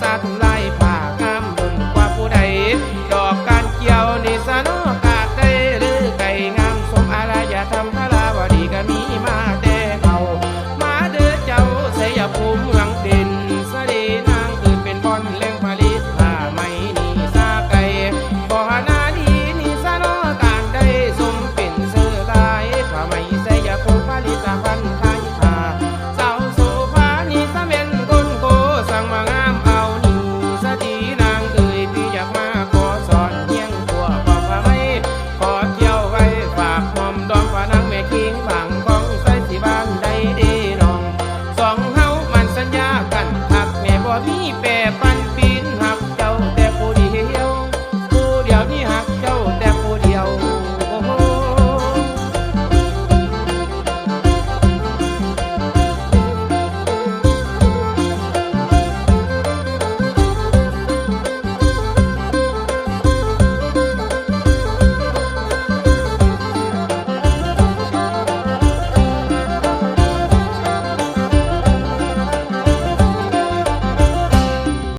สัตว์ไล่ป่ากามดุนกว่าผู้ใด ดอกการเกี่ยวนี่สนอกาดได้หรือไก่งามสมอารยธรรมทลา